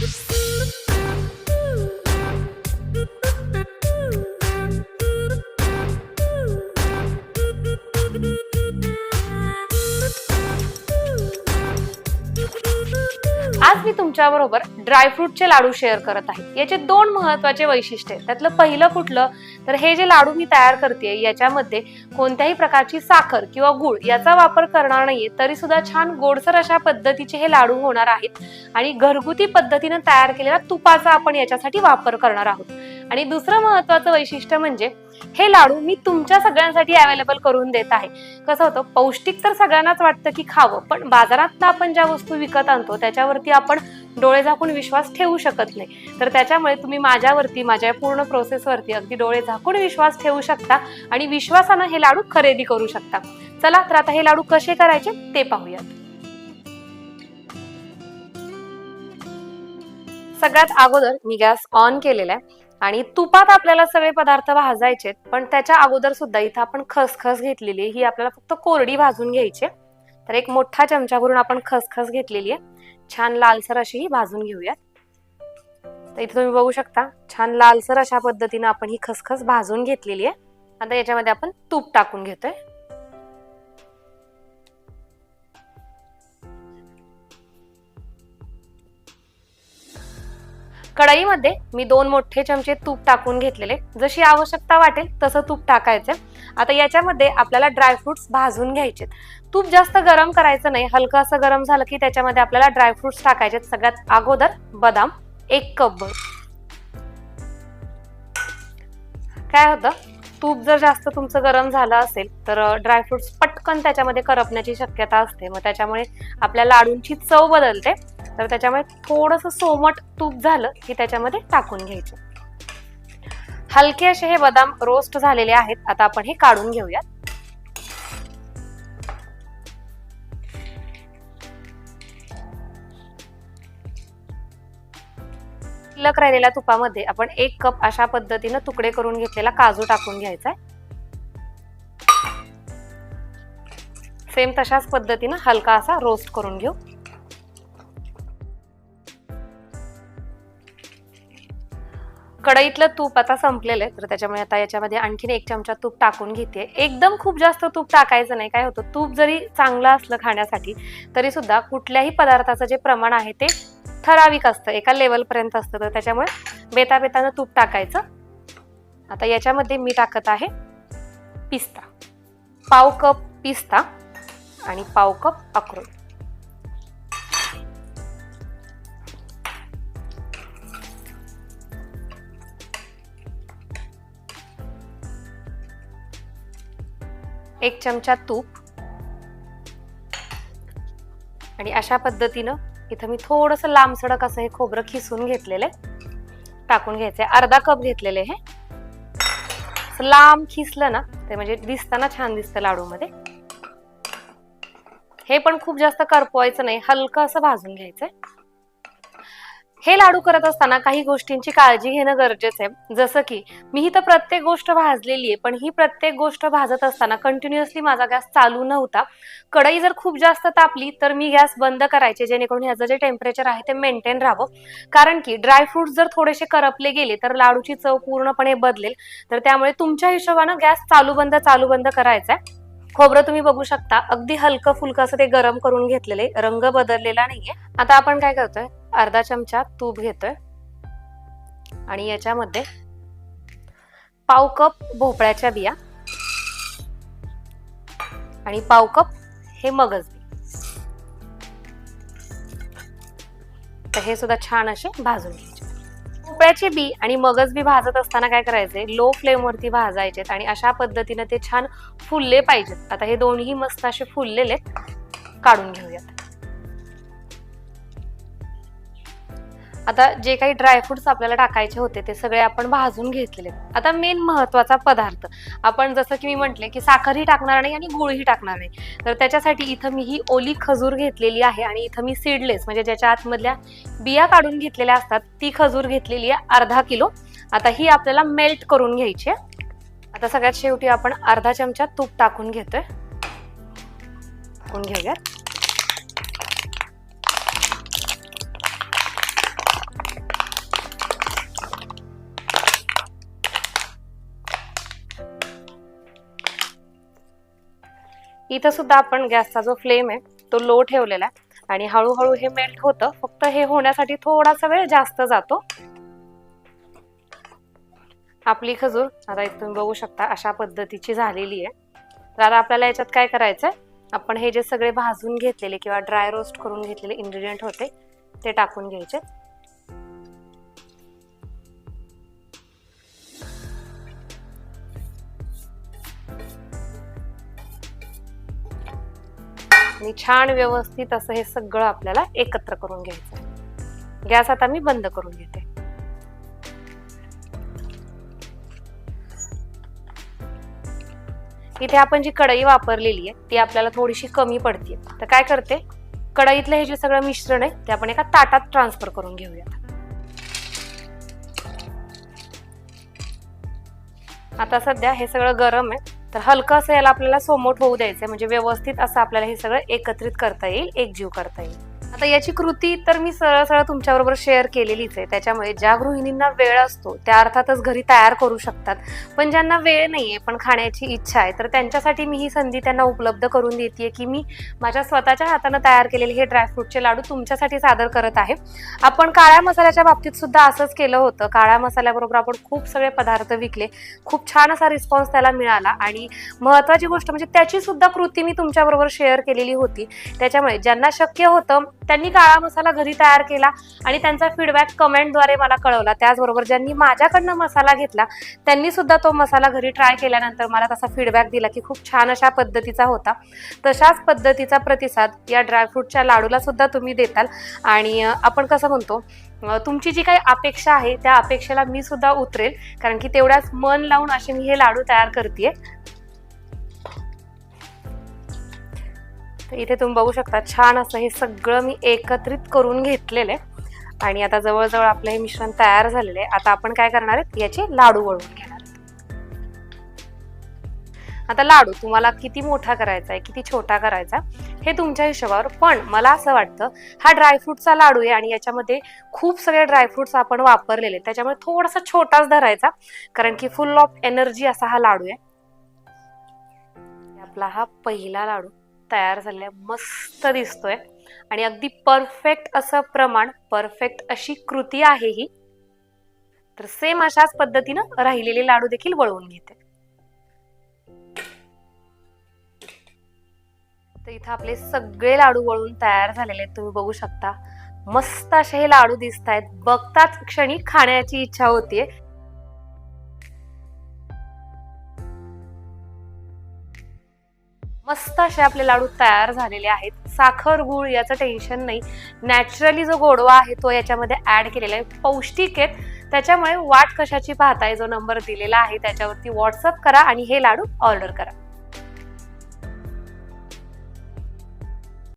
You. आज मी तुमच्या बरोबर ड्रायफ्रूटचे लाडू शेअर करत आहे. याचे दोन महत्त्वाचे वैशिष्ट्य त्यातलं पहिलं कुठलं? तर हे जे लाडू मी तयार करते याच्यामध्ये कोणत्याही प्रकारची साखर किंवा गुळ याचा वापर करणार नाहीये तरी सुद्धा छान गोडसर अशा पद्धतीचे हे लाडू होणार आहेत. आणि घरगुती पद्धतीनं तयार केलेल्या तुपाचा आपण याच्यासाठी वापर करणार आहोत. आणि दुसरं महत्वाचं वैशिष्ट्य म्हणजे हे लाडू मी तुमच्या सगळ्यांसाठी अवेलेबल करून देत आहे. कसं होतं पौष्टिक तर सगळ्यांनाच वाटतं की खावं पण बाजारात आपण ज्या वस्तू विकत आणतो त्याच्यावरती आपण डोळे झाकून विश्वास ठेवू शकत नाही. तर त्याच्यामुळे तुम्ही माझ्यावरती माझ्या पूर्ण प्रोसेसवरती अगदी डोळे झाकून विश्वास ठेवू शकता आणि विश्वासानं हे लाडू खरेदी करू शकता. चला तर आता हे लाडू कसे करायचे ते पाहूयात. सगळ्यात अगोदर मी गॅस ऑन केलेला आहे. आणि तुपात आपल्याला सगळे पदार्थ भाजायचे पण त्याच्या अगोदर सुद्धा इथं आपण खसखस घेतलेली आहे. ही आपल्याला फक्त कोरडी भाजून घ्यायची तर एक मोठा चमचा भरून आपण खसखस घेतलेली आहे. छान लालसर अशी ही भाजून घेऊयात. तर इथे तुम्ही बघू शकता छान लालसर अशा पद्धतीनं आपण ही खसखस भाजून घेतलेली आहे. आता याच्यामध्ये आपण तूप टाकून घेतोय. कढईमध्ये मी दोन मोठे चमचे तूप टाकून घेतलेले. जशी आवश्यकता वाटेल तसं तूप टाकायचं. आता याच्यामध्ये आपल्याला ड्रायफ्रुट्स भाजून घ्यायचे. तूप जास्त गरम करायचं नाही. हलकं असं गरम झालं की त्याच्यामध्ये आपल्याला ड्रायफ्रुट्स टाकायचे सगळ्यात अगोदर बदाम एक कप भर. काय होतं? तूप जर जास्त तुमचं गरम झालं असेल तर ड्रायफ्रुट्स पटकन त्याच्यामध्ये करपण्याची शक्यता असते. मग त्याच्यामुळे आपल्या लाडूंची चव बदलते. तर त्याच्यामुळे थोडस सोमट तूप झालं की त्याच्यामध्ये टाकून घ्यायचं. हलके असे हे बदाम रोस्ट झालेले आहेत. आता आपण हे काढून घेऊयात. शिल्लक राहिलेल्या तुपामध्ये आपण एक कप अशा पद्धतीनं तुकडे करून घेतलेला काजू टाकून घ्यायचा सेम तशाच पद्धतीनं हलका असा रोस्ट करून घेऊ. कढईतलं तूप आता संपलेलं आहे तर त्याच्यामुळे आता याच्यामध्ये आणखीन एक चमचा तूप टाकून घेते. एकदम खूप जास्त तूप टाकायचं नाही. काय होतं? तूप जरी चांगलं असलं खाण्यासाठी तरी सुद्धा कुठल्याही पदार्थाचं जे प्रमाण आहे ते ठराविक असतं. एका लेवलपर्यंत असतं. तर त्याच्यामुळे बेता बेतानं तूप टाकायचं. आता याच्यामध्ये मी टाकत आहे पिस्ता. पाव कप पिस्ता आणि पाव कप अक्रोड. एक चमचा तूप. आणि अशा पद्धतीनं इथं मी थोडस लांब सडक असं हे खोबरं खिसून घेतलेलं आहे. टाकून घ्यायचंय. अर्धा कप घेतलेले हे. लांब खिसलं ना ते म्हणजे दिसताना छान दिसतं लाडूमध्ये. हे पण खूप जास्त करपवायचं नाही. हलकं असं भाजून घ्यायचंय. हे लाडू करत असताना काही गोष्टींची काळजी घेणं गरजेचं आहे. जसं की मी ही तर प्रत्येक गोष्ट भाजलेली आहे पण ही प्रत्येक गोष्ट भाजत असताना कंटिन्युअसली माझा गॅस चालू नव्हता. कढई जर खूप जास्त तापली तर मी गॅस बंद करायचे जेणेकरून ह्याचं जे टेम्परेचर आहे ते मेंटेन राहावं. कारण की ड्रायफ्रुट्स जर थोडेसे करपले गेले तर लाडूची चव पूर्णपणे बदलेल. तर त्यामुळे तुमच्या हिशोबानं गॅस चालू बंद चालू बंद करायचा आहे खोबरं तुम्ही बघू शकता अगदी हलकं फुलकं असं ते गरम करून घेतलेले रंग बदललेला नाहीये. आता आपण काय करतोय? अर्धा चमचा तूप घेतोय. आणि याच्यामध्ये पाव कप भोपळ्याच्या बिया. आणि पाव कप हे मगज तर हे सुद्धा छान असे भाजून घ्यायचे. भोपळ्याचे बी आणि मगज बी भाजत असताना काय करायचे? लो फ्लेम वरती भाजायचेत आणि अशा पद्धतीने ते छान फुलले पाहिजेत. आता हे दोन्ही मस्त असे फुललेले काढून घेऊयात. आता जे काही ड्रायफ्रुट्स आपल्याला टाकायचे होते ते सगळे आपण भाजून घेतलेले आहेत. आता मेन महत्त्वाचा पदार्थ. आपण जसं की मी म्हटले की साखरही टाकणार नाही आणि गुळही टाकणार नाही. तर त्याच्यासाठी इथं मी ही ओली खजूर घेतलेली आहे आणि इथं मी सीडलेस म्हणजे ज्याच्या आतमधल्या बिया काढून घेतलेल्या असतात ती खजूर घेतलेली आहे अर्धा किलो. आता ही आपल्याला मेल्ट करून घ्यायची आहे. आता सगळ्यात शेवटी आपण अर्धा चमचा तूप टाकून घेतोय. टाकून घेऊयात. इथं सुद्धा आपण गॅसचा जो फ्लेम आहे तो लो ठेवलेला आहे. आणि हळूहळू हे मेल्ट होतं. फक्त हे होण्यासाठी थोडासा वेळ जास्त जातो. आपली खजूर आता इथून तुम्ही बघू शकता अशा पद्धतीची झालेली आहे. तर आता आपल्याला याच्यात काय करायचंय? आपण हे जे सगळे भाजून घेतलेले किंवा ड्राय रोस्ट करून घेतलेले इन्ग्रेडियंट होते ते टाकून घ्यायचे. आणि छान व्यवस्थित असं हे सगळं आपल्याला एकत्र करून घ्यायचं. गॅस आता मी बंद करून घेते. इथे आपण जी कढई वापरलेली आहे ती आपल्याला थोडीशी कमी पडते तर काय करते? कढईतलं हे जे सगळं मिश्रण आहे ते आपण एका ताटात ट्रान्सफर करून घेऊयात. आता सध्या हे सगळं गरम आहे. तर हलकं असं याला आपल्याला सोमोट होऊ द्यायचंय. म्हणजे व्यवस्थित असं आपल्याला हे सगळं एकत्रित करता येईल एकजीव करता येईल. आता याची कृती तर मी सरळ सरळ तुमच्याबरोबर शेअर केलेलीच आहे. त्याच्यामुळे ज्या गृहिणींना वेळ असतो त्या अर्थातच घरी तयार करू शकतात. पण ज्यांना वेळ नाही आहे पण खाण्याची इच्छा आहे तर त्यांच्यासाठी मी ही संधी त्यांना उपलब्ध करून देते की मी माझ्या स्वतःच्या हातानं तयार केलेले हे ड्रायफ्रूटचे लाडू तुमच्यासाठी सादर करत आहे. आपण काळ्या मसाल्याच्या बाबतीत सुद्धा असंच केलं होतं. काळ्या मसाल्याबरोबर आपण खूप सगळे पदार्थ विकले. खूप छान असा रिस्पॉन्स त्याला मिळाला आणि महत्वाची गोष्ट म्हणजे त्याची सुद्धा कृती मी तुमच्याबरोबर शेअर केलेली होती. त्याच्यामुळे ज्यांना शक्य होतं त्यांनी काळा मसाला घरी तयार केला आणि त्यांचा फीडबॅक कमेंटद्वारे मला कळवला. त्याचबरोबर ज्यांनी माझ्याकडनं मसाला घेतला त्यांनी सुद्धा तो मसाला घरी ट्राय केल्यानंतर मला तसा फीडबॅक दिला की खूप छान अशा पद्धतीचा होता. तशाच पद्धतीचा प्रतिसाद या ड्रायफ्रूटच्या लाडूला सुद्धा तुम्ही देताल. आणि आपण कसं म्हणतो तुमची जी काही अपेक्षा आहे त्या अपेक्षेला मी सुद्धा उतरेल. कारण की तेवढ्याच मन लावून असे मी हे लाडू तयार करते तर इथे तुम्ही बघू शकता छान असं हे सगळं मी एकत्रित करून घेतलेलं आहे. आणि आता जवळजवळ आपलं हे मिश्रण तयार झालेलं आहे. आता आपण काय करणार आहेत? याचे लाडू वळवून घेणार आता लाडू तुम्हाला किती मोठा करायचा आहे किती छोटा करायचा हे तुमच्या हिशोबावर. पण मला असं वाटतं हा ड्रायफ्रूटचा लाडू आहे आणि याच्यामध्ये खूप सगळे ड्रायफ्रुट्स आपण वापरलेले आहेत. त्याच्यामुळे थोडासा छोटाच धरायचा कारण की फुल ऑफ एनर्जी असा हा लाडू आहे. आपला हा पहिला लाडू. तयार झालेला मस्त दिसतोय. आणि अगदी परफेक्ट असं प्रमाण परफेक्ट अशी कृती आहे ही. तर सेम अशाच पद्धतीनं राहिलेले लाडू देखील वळवून घेते. तर इथं आपले सगळे लाडू वळून तयार झालेले आहेत. तुम्ही बघू शकता. मस्त असे हे लाडू दिसत आहेत बघताच क्षणी खाण्याची इच्छा होतीये. मस्त असे आपले लाडू तयार झालेले आहेत. साखर गुळ याचं टेन्शन नाही. नॅचरली जो गोडवा आहे तो याच्यामध्ये ऍड केलेला आहे. पौष्टिक आहेत. त्याच्यामुळे वाट कशाची पाहताय? जो नंबर दिलेला आहे त्याच्यावरती व्हॉट्सअप करा आणि हे लाडू ऑर्डर करा.